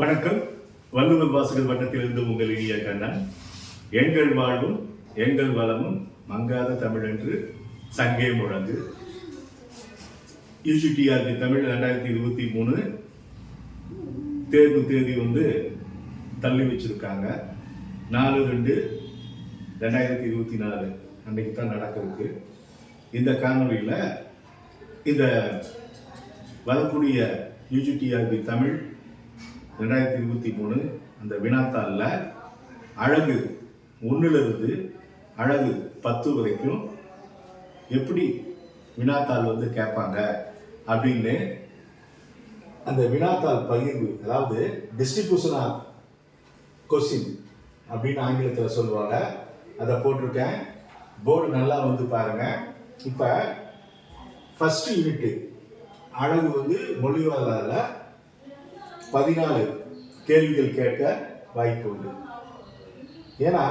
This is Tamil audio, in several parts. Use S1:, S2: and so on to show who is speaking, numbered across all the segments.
S1: வணக்கம். வள்ளுவர் வாசகர் வட்டத்திலிருந்து உங்கள் இனிய கண்ணன். எங்கள் வாழ்வும் எங்கள் வளமும் மங்காத தமிழ் என்று சங்கே முழங்கு. யூசிடிஆர்பி தமிழ் ரெண்டாயிரத்தி இருபத்தி மூணு தேர்வு தேதி வந்து தள்ளி வச்சிருக்காங்க. நாலு ரெண்டு ரெண்டாயிரத்தி இருபத்தி நாலு அன்னைக்கு தான் நடக்கிறதுக்கு. இந்த காணொலியில் இந்த வரக்கூடிய யூஜிடிஆர்பி தமிழ் ரெண்டாயிரத்தி இருபத்தி மூணு அந்த வினாத்தாளில் அழகு ஒன்றிலிருந்து அழகு பத்து வரைக்கும் எப்படி வினாத்தாள் வந்து கேட்பாங்க அப்படின்னு அந்த வினாத்தாள் பகிர்வு அதாவது டிஸ்ட்ரிபியூஷன் ஆஃப் கொஸ்டின் அப்படின்னு ஆங்கிலத்தில் சொல்லுவாங்க. அதை போட்டிருக்கேன். போர்டு நல்லா வந்து பாருங்க. இப்போ ஃபஸ்ட்டு யூனிட்டு அழகு வந்து மொழிவாளரில் பதினாலு கேள்விகள் கேட்க வாய்ப்பு உண்டு ஏன்னா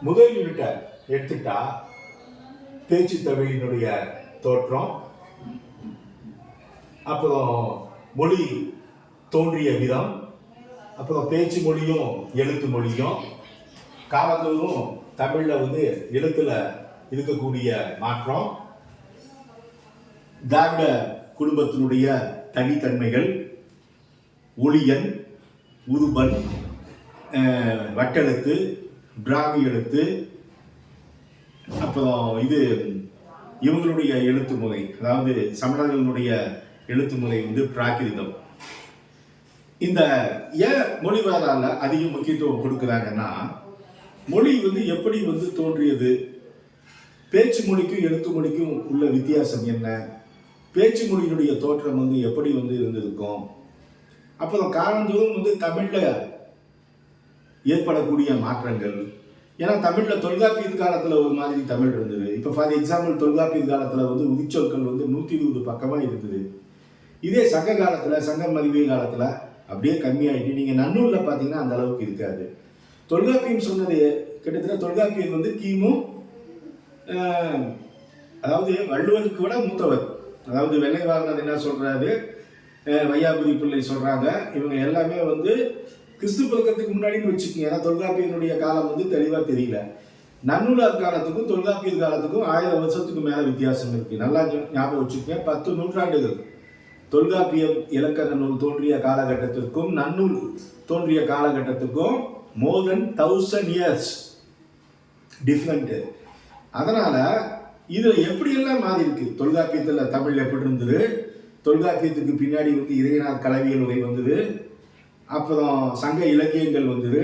S1: முதல் யூனிட்டை எடுத்துட்டா பேச்சு தமிழினுடைய தோற்றம் அப்புறம் மொழி தோன்றிய விதம் அப்புறம் பேச்சு மொழியும் எழுத்து மொழியும் காலங்களும் தமிழில் வந்து எழுத்துல இருக்கக்கூடிய மாற்றம் திராவிட குடும்பத்தினுடைய தனித்தன்மைகள் ஒளியன் உருபன் வட்டெழுத்து பிராமி எழுத்து அப்புறம் இது இவங்களுடைய எழுத்து முறை அதாவது சமணர்களுடைய எழுத்து முறை வந்து பிராகிருதம். இந்த ஏன் மொழி மொழிவாரால அதிக முக்கியத்துவம் கொடுக்குறாங்கன்னா மொழி வந்து எப்படி வந்து தோன்றியது? பேச்சு மொழிக்கும் எழுத்து மொழிக்கும் உள்ள வித்தியாசம் என்ன? பேச்சு மொழியினுடைய தோற்றம் வந்து எப்படி வந்து இருந்திருக்கும்? அப்புறம் காலந்தோறும் வந்து தமிழில் ஏற்படக்கூடிய மாற்றங்கள். ஏன்னா தமிழில் தொல்காப்பியர் காலத்தில் ஒரு மாதிரி தமிழ் இருந்தது. இப்போ ஃபார் எக்ஸாம்பிள் தொல்காப்பியர் காலத்தில் வந்து உதிச்சொற்கள் வந்து நூற்றி இருபது பக்கமாக இருந்தது இதே சங்க காலத்தில் சங்க மதிவிய காலத்தில் அப்படியே கம்மியாயிட்டு நீங்கள் நன்னூரில் பார்த்தீங்கன்னா அந்த அளவுக்கு இருக்காது. தொல்காப்பியம் சொன்னது கிட்டத்தட்ட தொல்காப்பியர் வந்து கிமு அதாவது வள்ளுவருக்கு விட மூத்தவர். அதாவது வெள்ளை வாகனர் என்ன சொல்கிறாரு வையாபுரி பிள்ளை சொல்கிறாங்க இவங்க எல்லாமே வந்து கிறிஸ்து பிறக்கத்துக்கு முன்னாடின்னு வச்சுக்கோங்க. ஏன்னா தொல்காப்பியனுடைய காலம் வந்து தெளிவாக தெரியல. நன்னூலார் காலத்துக்கும் தொல்காப்பியர் காலத்துக்கும் ஆயிரம் வருஷத்துக்கு மேலே வித்தியாசம் இருக்குது நல்லா ஞாபகம் வச்சுக்கோங்க. பத்து நூற்றாண்டுகள். தொல்காப்பியம் இலக்கண நூல் தோன்றிய காலகட்டத்திற்கும் நன்னூல் தோன்றிய காலகட்டத்துக்கும் more than thousand years different அதனால் இதில் எப்படியெல்லாம் மாறி இருக்கு? தொல்காப்பியத்தில் தமிழ் எப்படி இருந்தது? தொல்காப்பியத்துக்கு பின்னாடி வந்து இதயநாத் கலவியல் வகை வந்தது. அப்புறம் சங்க இலக்கியங்கள் வந்தது.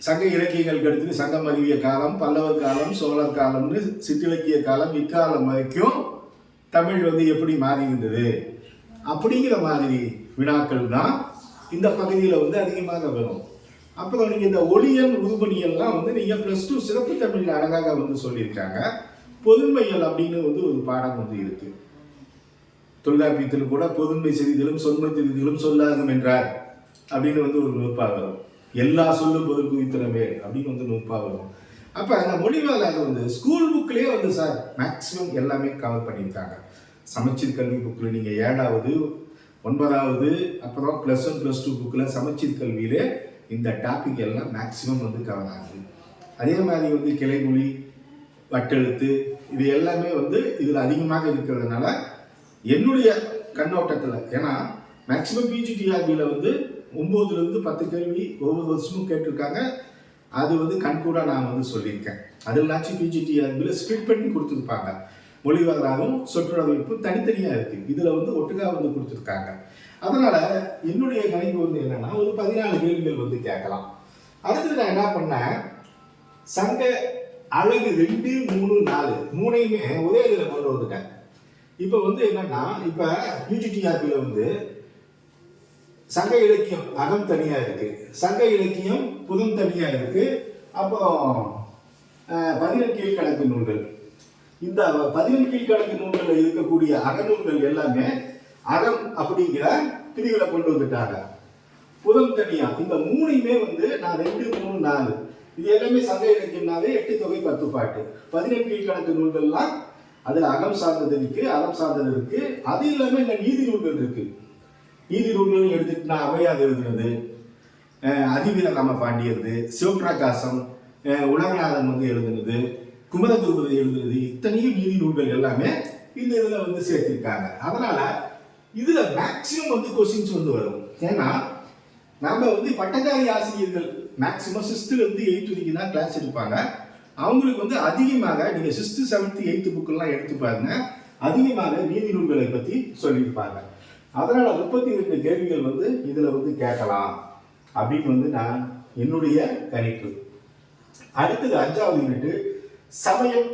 S1: சங்க இலக்கியங்களுக்கு அடுத்து சங்கம் அறிவிய காலம் பல்லவர் காலம் சோழர் காலம்னு சிற்றிலக்கிய காலம் இக்காலம் வரைக்கும் தமிழ் வந்து எப்படி மாறி இருந்தது அப்படிங்கிற மாதிரி வினாக்கள் தான் இந்த பகுதியில் வந்து அதிகமாக வரும். அப்புறம் நீங்கள் இந்த ஒளியல் உருபணியெல்லாம் வந்து நீங்கள் ப்ளஸ் டூ சிறப்பு தமிழில் அழகாக வந்து சொல்லியிருக்காங்க. பொதுமையல் அப்படின்னு வந்து ஒரு பாடம் வந்து இருக்குது தொல்காப்பியத்தில் கூட பொதுமை செய்திகளும் சொன்மை செய்திகளும் சொல்லாகும் என்றார் அப்படின்னு வந்து ஒரு நூற்பா வரும் எல்லா சொல்லும் பொது குவித்திறமே அப்படின்னு வந்து நூற்பா வரும் அப்போ அந்த அது வந்து ஸ்கூல் புக்லேயே வந்து சார் மேக்ஸிமம் எல்லாமே கவர் பண்ணியிருக்காங்க. சமச்சீர் கல்வி புக்கில் நீங்கள் ஏழாவது ஒன்பதாவது அப்புறம் ப்ளஸ் ஒன் ப்ளஸ் டூ புக்கில் சமச்சீர் கல்வியிலே இந்த டாபிக் எல்லாம் மேக்ஸிமம் வந்து கவர் ஆகுது. அதே மாதிரி வந்து கிளைமொழி வட்டெழுத்து இது எல்லாமே வந்து இதில் அதிகமாக இருக்கிறதுனால என்னுடைய கண்ணோட்டத்தில் ஏன்னா மேக்ஸிமம் பிஜிடிஆர்பியில் வந்து ஒம்போதுலேருந்து பத்து கேள்வி ஒவ்வொரு வருஷமும் கேட்டிருக்காங்க. அது வந்து கண்கூடாக நான் வந்து சொல்லியிருக்கேன். அதில்லாச்சும் பிஜிடிஆர்பியில் ஸ்பிட் பண்ணி கொடுத்துருப்பாங்க. மொழிவகராகவும் சொற்றொடமைப்பும் தனித்தனியாக இருக்குது இதில் வந்து ஒட்டுக்காக வந்து கொடுத்துருக்காங்க. அதனால் என்னுடைய கணிப்பு வந்து என்னன்னா ஒரு பதினாலு கேள்விகள் வந்து கேட்கலாம். அடுத்தது நான் என்ன பண்ணேன்? சங்க அழகு ரெண்டு மூணு நாலு. மூணையுமே ஒரே இதில் கொண்டு வந்துட்டேன். இப்போ வந்து என்னன்னா இப்போ யூஜிடிஆர்பியில் வந்து சங்க இலக்கியம் அகம் தனியாக இருக்கு. சங்க இலக்கியம் புதம் தனியாக இருக்கு. அப்புறம் பதினெண் கீழ்கணக்கு நூல்கள். இந்த பதினெண் கீழ்கணக்கு நூல்களில் இருக்கக்கூடிய அகநூல்கள் எல்லாமே அகம் அப்படிங்கிற பிரிவில் கொண்டு வந்துட்டாங்க. புதம் தனியா. இந்த மூணையுமே வந்து நான் ரெண்டு மூணு நாலு. இது எல்லாமே சங்க இலக்கியம்னாவே எட்டு தொகை பத்து பாட்டு பதினெண் கீழ்கணக்கு நூல்கள்லாம் அதில் அகம் சார்ந்தது இருக்கு அறம் சார்ந்தது இருக்கு. அது இல்லாமல் இந்த நீதி நூல்கள் இருக்கு. நீதி நூல்கள் எடுத்துக்கிட்டா அவையாது எழுதுனது அதிவீர ராம பாண்டியது சிவபிரகாசம் உலகநாதன் வந்து எழுதுனது குமரகுருபதி எழுதுனது இத்தனையும் நீதி நூல்கள் எல்லாமே இந்த இதில் வந்து சேர்த்திருக்காங்க. அதனால இதுல மேக்சிமம் வந்து கொஸ்டின்ஸ் வந்து வரும். ஏன்னா நம்ம வந்து பட்டதாரி ஆசிரியர்கள் மேக்சிமம் சிக்ஸ்த்துல இருந்து எயித் வரைக்கும் தான் கிளாஸ் எடுப்பாங்க. அவங்களுக்கு வந்து அதிகமாக நீங்க சிக்ஸ்த்து செவன்த் எயித்து புக்கெல்லாம் எடுத்து பாருங்க. அதிகமாக நீதி நூல்களை பத்தி சொல்லியிருப்பாங்க. அதனால முப்பத்தி ரெண்டு கேள்விகள் வந்து இதுல வந்து கேட்கலாம். அப்படின்னு வந்து நான் என்னுடைய கணிப்பு. அடுத்தது அஞ்சாவது யூனிட் சமயம்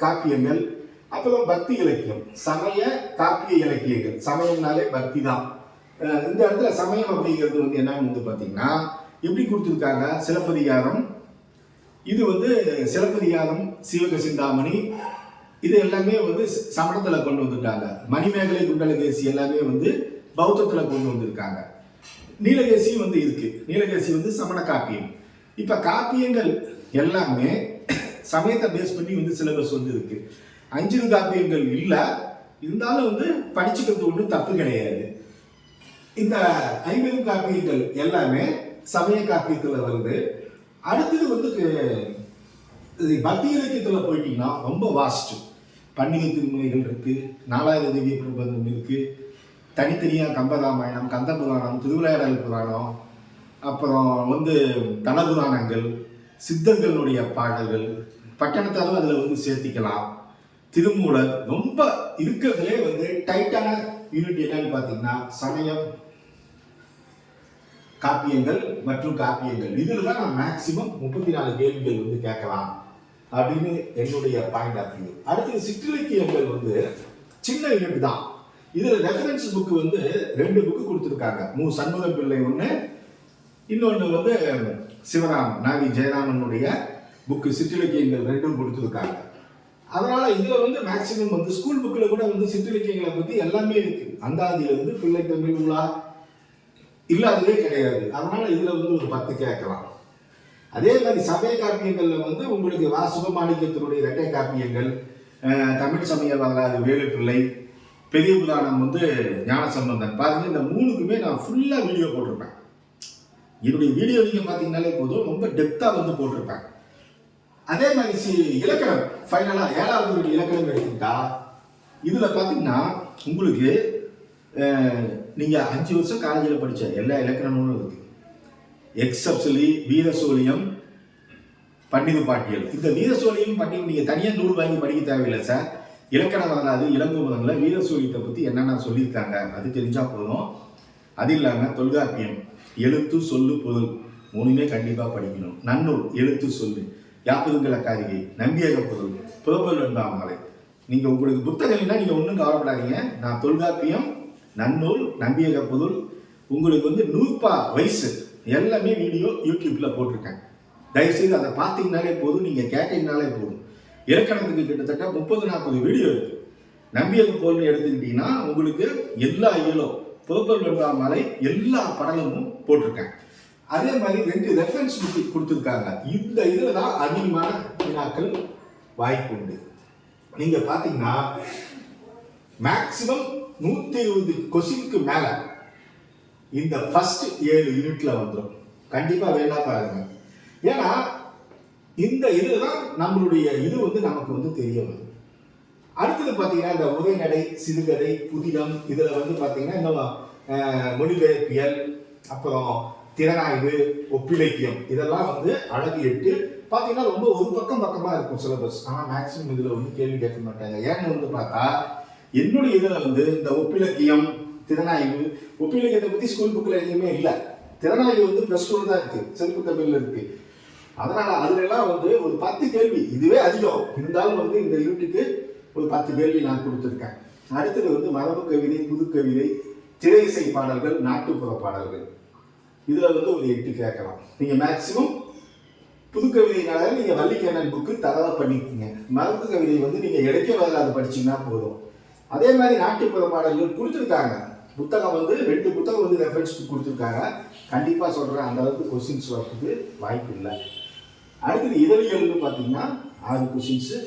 S1: காப்பியங்கள் அப்புறம் பக்தி இலக்கியம். சமய காப்பிய இலக்கியங்கள். சமயம்னாலே பக்தி தான். இந்த இடத்துல சமயம் அப்படிங்கிறது வந்து என்னன்னு வந்து பார்த்தீங்கன்னா எப்படி கொடுத்துருக்காங்க? சிலப்பதிகாரம் இது வந்து சிலப்பதிகாரம் சிவக சிந்தாமணி இது எல்லாமே வந்து சமணத்தில் கொண்டு வந்துட்டாங்க. மணிமேகலை குண்டலகேசி எல்லாமே வந்து பௌத்தத்தில் கொண்டு வந்திருக்காங்க. நீலகேசி வந்து இருக்கு. நீலகேசி வந்து சமண காப்பியம். இப்போ காப்பியங்கள் எல்லாமே சமயத்தை பேஸ் பண்ணி வந்து சிலபஸ் வந்து இருக்கு அஞ்சு காப்பியங்கள் இல்லை. இருந்தாலும் வந்து படிச்சுக்கிறது ஒன்றும் தப்பு கிடையாது. இந்த ஐம்பது காப்பியங்கள் எல்லாமே சமய காப்பியத்தில் வருது அடுத்தது வந்து இது பக்தி இலக்கியத்தில் போயிட்டீங்கன்னா ரொம்ப வாஸ்ட் பன்னிகை திருமுறைகள் இருக்குது நாலாயிரம் திவ்ய பிரபந்தம் இருக்குது தனித்தனியாக கம்பராமாயணம் கந்த புராணம் திருவிளையாடல் புராணம் அப்புறம் வந்து தலபுராணங்கள் சித்தர்களுடைய பாடல்கள் பட்டணத்தாலும் அதில் வந்து சேர்த்திக்கலாம். திருமூலர் ரொம்ப இருக்கிறதுலே வந்து டைட்டான யூனிட் என்னன்னு பார்த்தீங்கன்னா சமயம் காப்பியங்கள் மற்றும் காப்பியங்கள். இதில் தான் நான் மேக்சிமம் முப்பத்தி நாலு கேள்விகள் வந்து கேட்கலாம் அப்படின்னு என்னுடைய பாயிண்ட் ஆஃப் வியூ அடுத்து சிற்றிலக்கியங்கள் வந்து சின்ன இழப்பு தான். இதில் ரெஃபரன்ஸ் புக்கு வந்து ரெண்டு புக்கு கொடுத்துருக்காங்க. மு. சண்முக பிள்ளை ஒன்று இன்னொன்று வந்து சிவராமன் நாகி ஜெயராமனுடைய புக்கு சிற்றிலக்கியங்கள் ரெண்டும் கொடுத்துருக்காங்க. அதனால இதுல வந்து மேக்சிமம் வந்து ஸ்கூல் புக்கில் கூட வந்து சிற்றிலக்கியங்களை பற்றி எல்லாமே இருக்கு. அந்தாதியில வந்து பிள்ளை தமிழ் உலா இல்லாததே கிடையாது. அதனால் இதில் வந்து ஒரு பத்து கேட்கலாம். அதே மாதிரி சமய காப்பியங்களில் வந்து உங்களுக்கு வா சுபமாணிக்கத்தினுடைய இரட்டை காப்பியங்கள் தமிழ் சமய வரலாறு வேலுப்பிள்ளை பெரிய புராணம் வந்து ஞானசம்பந்தன். பாருங்க இந்த மூணுக்குமே நான் ஃபுல்லாக வீடியோ போட்டிருப்பேன். என்னுடைய வீடியோ நீங்கள் பாத்தீங்கன்னாலே போதும். ரொம்ப டெப்த்தாக வந்து போட்டிருப்பேன். அதே மாதிரி சி இலக்கணம். ஃபைனலாக ஏழாவது இலக்கணம் எடுத்துக்கிட்டா இதில் பார்த்தீங்கன்னா உங்களுக்கு நீங்கள் அஞ்சு வருஷம் காலேஜில் படித்த எல்லா இலக்கணம் நூலும் இருக்குது எக்ஸப்சலி வீரசோழியம் பண்டித பாட்டியல். இந்த வீரசோழியம் பண்டிகை நீங்கள் தனியாக நூல் வாங்கி படிக்க தேவையில்லை சார் இலக்கண வரலாறு இளங்குமரன்ல வீரசோழியத்தை பற்றி என்னென்ன சொல்லியிருக்காங்க? அது தெரிஞ்சால் போதும். அது இல்லாமல் தொல்காப்பியம் எழுத்து சொல்லு பொருள் மூணுமே கண்டிப்பாக படிக்கணும். நன்னூல் எழுத்து சொல்லு. யாப்புதுங்கள காரிகை நம்பியக பொருள் புறப்பொருள் வெண்பாமலை நீங்கள் உங்களுக்கு புத்தகம் இல்லைன்னா ஒன்றும் கவலைப்படாதீங்க. நான் தொல்காப்பியம் நன்னூல் நம்பியக புதுல். உங்களுக்கு வந்து நூற்பா வயசு. எல்லாமே வீடியோ யூடியூப்பில் போட்டிருக்கேன். தயவுசெய்து அதை பார்த்தீங்கனாலே போதும் நீங்கள் கேட்டீங்கனாலே போதும். இலக்கணத்துக்கு கிட்டத்தட்ட முப்பது நாற்பது வீடியோ இருக்குது நம்பியக போல்னு எடுத்துக்கிட்டீங்கன்னா உங்களுக்கு எல்லா இயலும் பிரபலா மலை எல்லா படலமும் போட்டிருக்கேன். அதே மாதிரி ரெண்டு ரெஃபரன்ஸ் புக்கு கொடுத்துருக்காங்க. இந்த இதில் தான் அதிகமான வினாக்கள் வாய்ப்பு உண்டு. நீங்கள் பார்த்தீங்கன்னா மேக்சிமம் நூற்றி இருபது கொஸ்டினுக்கு மேலே இந்த ஃபர்ஸ்ட் ஏழு யூனிட்ல வந்துடும் கண்டிப்பாக வேணா பாருங்க. ஏன்னா இந்த இதுதான் நம்மளுடைய இது வந்து நமக்கு வந்து தெரிய வரும். அடுத்தது பார்த்தீங்கன்னா இந்த உரைநடை சிறுகதை புதினம் இதில் வந்து பார்த்தீங்கன்னா இந்த மொழிபெயர்ப்பியல் அப்புறம் திறனாய்வு ஒப்பிலக்கியம் இதெல்லாம் வந்து அழகு எட்டு. பார்த்தீங்கன்னா ரொம்ப ஒரு பக்கம் பக்கமாக இருக்கும் சிலபஸ் ஆனால் மேக்ஸிமம் இதில் வந்து கேள்வி கேட்க மாட்டாங்க. ஏன்னு வந்து பார்த்தா என்னுடைய இதில் வந்து இந்த ஒப்பிலக்கியம் திறனாய்வு ஒப்பிலக்கியத்தை பற்றி ஸ்கூல் புக்கில் எதுவுமே இல்லை. திறனாய்வு வந்து ப்ளஸ் டூ தான் இருக்குது செருப்பு தமிழில் இருக்குது அதனால் அதுலலாம் வந்து ஒரு பத்து கேள்வி இதுவே அதிகம். இருந்தாலும் வந்து இந்த யூனிட்டுக்கு ஒரு பத்து கேள்வி நான் கொடுத்துருக்கேன். அடுத்தது வந்து மரபு கவிதை புது கவிதை திரை இசை பாடல்கள் நாட்டுப்புற பாடல்கள். இதில் வந்து ஒரு எட்டு கேட்கலாம். நீங்கள் மேக்சிமம் புது கவிதைனால நீங்கள் வள்ளிக்கண்ணன் புக்கு தரவா பண்ணிக்கோங்க மரபு கவிதை வந்து நீங்கள் இடைக்க வரலாறு படிச்சீங்கன்னா போதும். அதே மாதிரி நாட்டுப்புற பாடல்கள் கொடுத்துருக்காங்க. புத்தகம் வந்து ரெண்டு புத்தகம் வந்து ரெஃபரன்ஸ் கொடுத்துருக்காங்க. கண்டிப்பாக சொல்கிறேன் அந்த அளவுக்கு கொஸ்டின்ஸ் வரதுக்கு வாய்ப்பு இல்லை. அடுத்தது இதழியல்னு பார்த்தீங்கன்னா ஆறு கொஷின்ஸு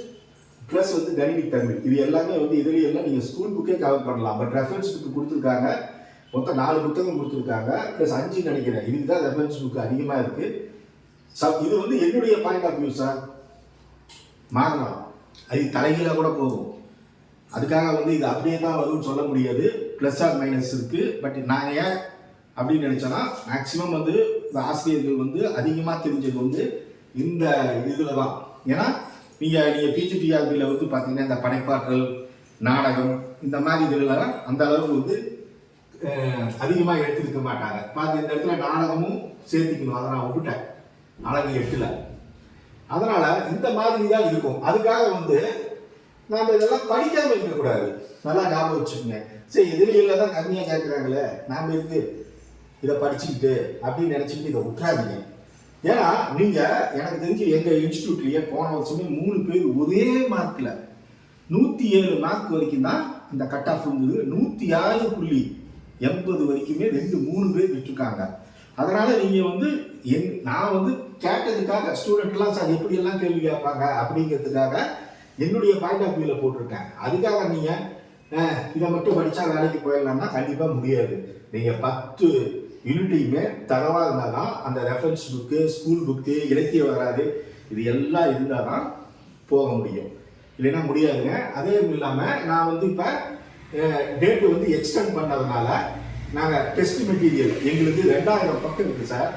S1: ப்ளஸ் வந்து கணினி தமிழ். இது எல்லாமே வந்து இதழியெல்லாம் நீங்கள் ஸ்கூல் புக்கே கவர் பண்ணலாம். பட் ரெஃபரன்ஸ் புக்கு கொடுத்துருக்காங்க. மொத்தம் நாலு புத்தகம் கொடுத்துருக்காங்க. ப்ளஸ் அஞ்சு நினைக்கிறேன். இதுக்கு தான் ரெஃபரன்ஸ் புக் அதிகமாக இருக்குது சப் இது வந்து என்னுடைய பாயிண்ட் ஆஃப் வியூ சார் மாறலாம். அது தலைகீழாக கூட போகும். அதுக்காக வந்து இது அப்படியே தான் வரும்னு சொல்ல முடியாது. ப்ளஸ் ஆர் மைனஸ் இருக்குது பட் நான் ஏன் அப்படின்னு நினச்சோன்னா மேக்ஸிமம் வந்து இந்த ஆசிரியர்கள் வந்து அதிகமாக தெரிஞ்சது வந்து இந்த இதில் தான். ஏன்னா நீங்கள் நீங்கள் பிஜிடிஆர்பியில் வந்து பார்த்தீங்கன்னா இந்த படைப்பாற்றல் நாடகம் இந்த மாதிரி இதுலலாம் அந்த அளவுக்கு வந்து அதிகமாக எடுத்துருக்க மாட்டாங்க. பார்த்து இந்த இடத்துல நாடகமும் சேர்த்துக்கணும். அதை நான் விட்டுட்டேன். அழகு எட்டுல. அதனால இந்த மாதிரி தான் இருக்கும். அதுக்காக வந்து நாம் இதெல்லாம் படிக்காமல் இருக்கக்கூடாது. நல்லா ஞாபகம் வச்சுக்கோங்க. சரி எதிரிகளில் தான் கம்மியாக கேட்குறாங்களே நாம் இருக்கு இதை படிச்சுக்கிட்டு அப்படின்னு நினச்சிக்கிட்டு இதை விட்டுறாதீங்க. ஏன்னா நீங்கள் எனக்கு தெரிஞ்சு எங்கள் இன்ஸ்டியூட்லேயே போன வருஷமே மூணு பேர் ஒரே மார்க்கில் நூற்றி ஏழு மார்க் வரைக்கும் தான் இந்த கட் ஆஃப் இருந்தது. நூற்றி ஆறு புள்ளி எண்பது வரைக்குமே ரெண்டு மூணு பேர் விட்டுருக்காங்க. அதனால் நீங்கள் வந்து என் நான் வந்து கேட்டதுக்காக ஸ்டூடெண்ட்லாம் சார் எப்படியெல்லாம் கேள்வி கேட்பாங்க அப்படிங்கிறதுக்காக என்னுடைய பாயிண்ட் ஆஃப் வியூவில் போட்டிருக்கேன் அதுக்காக நீங்கள் இதை மட்டும் படித்தா வேலைக்கு போயிடலாம்னா கண்டிப்பாக முடியாது. நீங்கள் பத்து யூனிட்டையுமே தரவாக இருந்தால் தான் அந்த ரெஃபரன்ஸ் புக்கு ஸ்கூல் புக்கு இலக்கிய வராது இது எல்லாம் இருந்தால் தான் போக முடியும். இல்லைன்னா முடியாதுங்க. அதே இல்லாமல் நான் வந்து இப்போ டேட்டு வந்து எக்ஸ்டெண்ட் பண்ணதுனால நாங்கள் டெஸ்ட் மெட்டீரியல் எங்களுக்கு ரெண்டாயிரம் பக்கம் இருக்குது சார்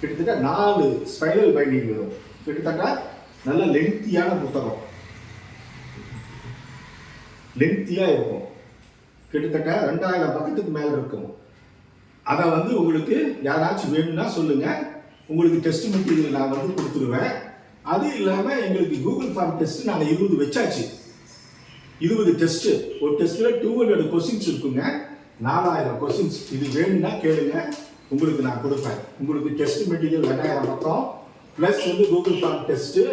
S1: கிட்டத்தட்ட நாலு ஸ்பைரல் பைண்டிங் வரும். கிட்டத்தட்ட நல்ல லென்த்தியான புத்தகம். லென்த்தியாக இருக்கும். கிட்டத்தட்ட ரெண்டாயிரம் பக்கத்துக்கு மேலே இருக்கும். அதை வந்து உங்களுக்கு யாராச்சும் வேணும்னா சொல்லுங்கள் உங்களுக்கு டெஸ்ட் மெட்டீரியல் நான் வந்து கொடுத்துருவேன். அது இல்லாமல் எங்களுக்கு கூகுள் ஃபார்ம் டெஸ்ட் நாங்கள் இருபது வச்சாச்சு. இருபது டெஸ்ட்டு ஒரு டெஸ்ட்டில் டூ ஹண்ட்ரட் கொஸ்டின்ஸ் இருக்குங்க. நாலாயிரம் கொஸ்டின்ஸ் இது வேணும்னா கேளுங்க. உங்களுக்கு நான் கொடுப்பேன். உங்களுக்கு டெஸ்ட் மெட்டீரியல் ரெண்டாயிரம் பக்கம். ப்ளஸ் வந்து கூகுள் ஃபார்ம் டெஸ்ட்டு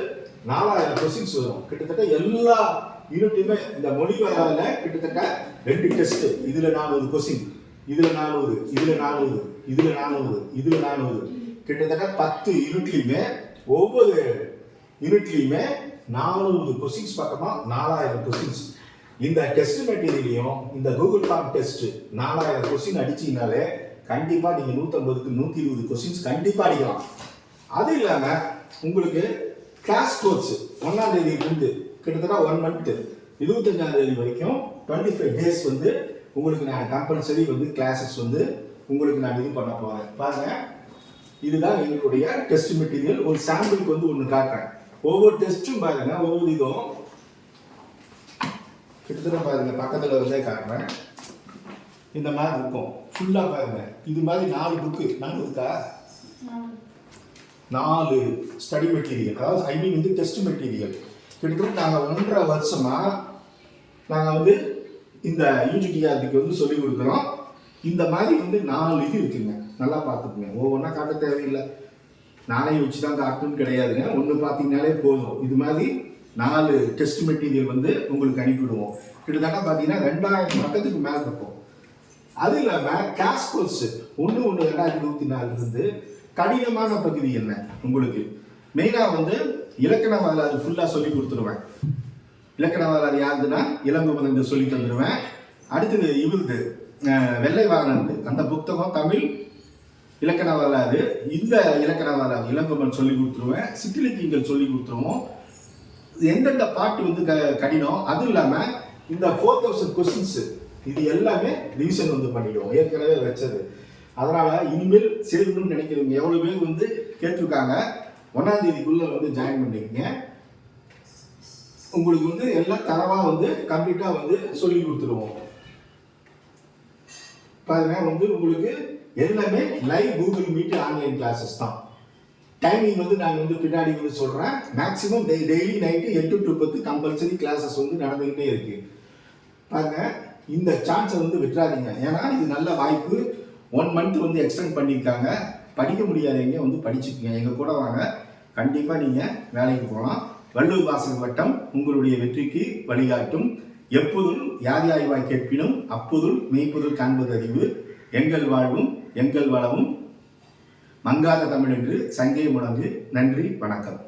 S1: நாலாயிரம் கொஸ்டின்ஸ் வரும். கிட்டத்தட்ட எல்லா யூனிட்டுமே இந்த மொழி வராதுல கிட்டத்தட்ட ரெண்டு டெஸ்ட் இதுல நானூறு கொஸ்டின் இதுல நானூறு இதுல நானூறு இதுல நானூறு இதுல நானூறு. கிட்டத்தட்ட பத்து யூனிட்லையுமே ஒவ்வொரு யூனிட்லையுமே நானூறு கொஸ்டின்ஸ் பக்கமா நாலாயிரம் கொஸ்டின்ஸ் இந்த டெஸ்ட் மெட்டீரியலையும் இந்த கூகுள் ஃபார்ம் டெஸ்ட் நாலாயிரம் கொஸ்டின் அடிச்சீங்கனாலே கண்டிப்பா நீங்க நூத்தம்பதுக்கு நூத்தி இருபது கொஸ்டின்ஸ் கண்டிப்பா அடிக்கலாம். அது இல்லாம உங்களுக்கு கிளாஸ் கோர்ஸ் ஒன்னாம் தேதியிலிருந்து கிட்டத்தட்ட ஒன் மந்த் இருபத்தஞ்சாம் தேதி வரைக்கும் டுவெண்ட்டி ஃபைவ் டேஸ் வந்து உங்களுக்கு நான் கம்பல்சரி வந்து கிளாஸஸ் வந்து உங்களுக்கு நான் இது பண்ண போறேன். பாருங்க. இதுதான் எங்களுடைய டெஸ்ட் மெட்டீரியல் ஒரு சாம்பிளுக்கு வந்து ஒன்று காட்டுறேன். ஒவ்வொரு டெஸ்ட்டும் பாருங்க ஒவ்வொரு இதுவும் கிட்டத்தட்ட பாருங்க பக்கத்தில் இருந்தே காட்டுறேன். இந்த மாதிரி இருக்கும். ஃபுல்லாக பாருங்க. இது மாதிரி நாலு புக்கு நாலு இருக்கா நாலு. ஸ்டடி மெட்டீரியல் அதாவது ஐ மீன் வந்து டெஸ்ட் மெட்டீரியல் கிட்டத்தட்ட நாங்கள் ஒன்றரை வருஷமாக நாங்கள் வந்து இந்த யூஜிடிஆர்பிக்கு வந்து சொல்லி கொடுக்குறோம். இந்த மாதிரி வந்து நாலு இது இருக்குங்க. நல்லா பார்த்துக்குங்க. ஒவ்வொன்றா காட்ட தேவையில்லை. நானே வச்சு தான் காட்டணும்னு கிடையாதுங்க. ஒன்று பார்த்தீங்கனாலே போதும். இது மாதிரி நாலு டெஸ்ட் மெட்டீரியல் வந்து உங்களுக்கு அனுப்பிவிடுவோம். கிட்டத்தட்ட பார்த்தீங்கன்னா ரெண்டாயிரம் பக்கத்துக்கு மேலே இருக்கும். அது இல்லாமல் கிளாஸ் கோர்ஸ் ஒன்று ஒன்று ரெண்டாயிரத்தி இருபத்தி நாலுலேருந்து கடினமான பகுதி என்ன உங்களுக்கு? மெயினாக வந்து இலக்கண வரலாறு ஃபுல்லாக சொல்லி கொடுத்துருவேன். இலக்கண வரலாறு யாருதுன்னா இளங்குமரன் சொல்லி தந்துடுவேன் அடுத்தது இவருது வெள்ளை வாகனத்து அந்த புத்தகம் தமிழ் இலக்கண வரலாறு. இந்த இலக்கண வரலாறு இளங்குமன் சொல்லி கொடுத்துருவேன். சிற்றிலக்கியங்கள் சொல்லி கொடுத்துருவோம். எந்தெந்த பாட்டு வந்து க கடினம் அதுவும் இல்லாமல் இந்த ஃபோர் தௌசண்ட் கொஸ்டின்ஸ் இது எல்லாமே ரிவிஷன் வந்து பண்ணிடுவோம். ஏற்கனவே வச்சது. அதனால் இனிமேல் சேரணும்னு நினைக்கிறவங்க எவ்வளோ பேர் வந்து கேட்டிருக்காங்க. ஒன்றாம் தேதிக்குள்ள வந்து ஜாயின் பண்ணிக்கங்க. உங்களுக்கு வந்து எல்லாம் தரமாக வந்து கம்ப்ளீட்டாக வந்து சொல்லி கொடுத்துருவோம். பாருங்க வந்து உங்களுக்கு எல்லாமே live Google meet online classes தான். டைமிங் வந்து நான் வந்து பின்னாடி வந்து சொல்கிறேன் மேக்ஸிமம் டெய் டெய்லி நைட்டு எட்டு டு பத்து கம்பல்சரி கிளாஸஸ் வந்து நடந்துக்கிட்டே இருக்கு. பாருங்க இந்த சான்ஸை வந்து விட்டுறாதீங்க. ஏன்னா இது நல்ல வாய்ப்பு. ஒன் மந்த் வந்து எக்ஸ்டெண்ட் பண்ணியிருக்காங்க. படிக்க முடியாதவங்க வந்து படிச்சுக்கோங்க. எங்கள் கூட வாங்க. கண்டிப்பாக நீங்கள் வேலைக்கு போகலாம். வள்ளூர் வாசல் வட்டம் உங்களுடைய வெற்றிக்கு வழிகாட்டும். எப்போதும் யார் யாய்வாய் கேட்பினும் அப்போதும் மெய்ப்பொருள் காண்பது அறிவு. எங்கள் வாழ்வும் எங்கள் வளமும் மங்காத தமிழ் என்று சங்கே முழங்கு. நன்றி வணக்கம்.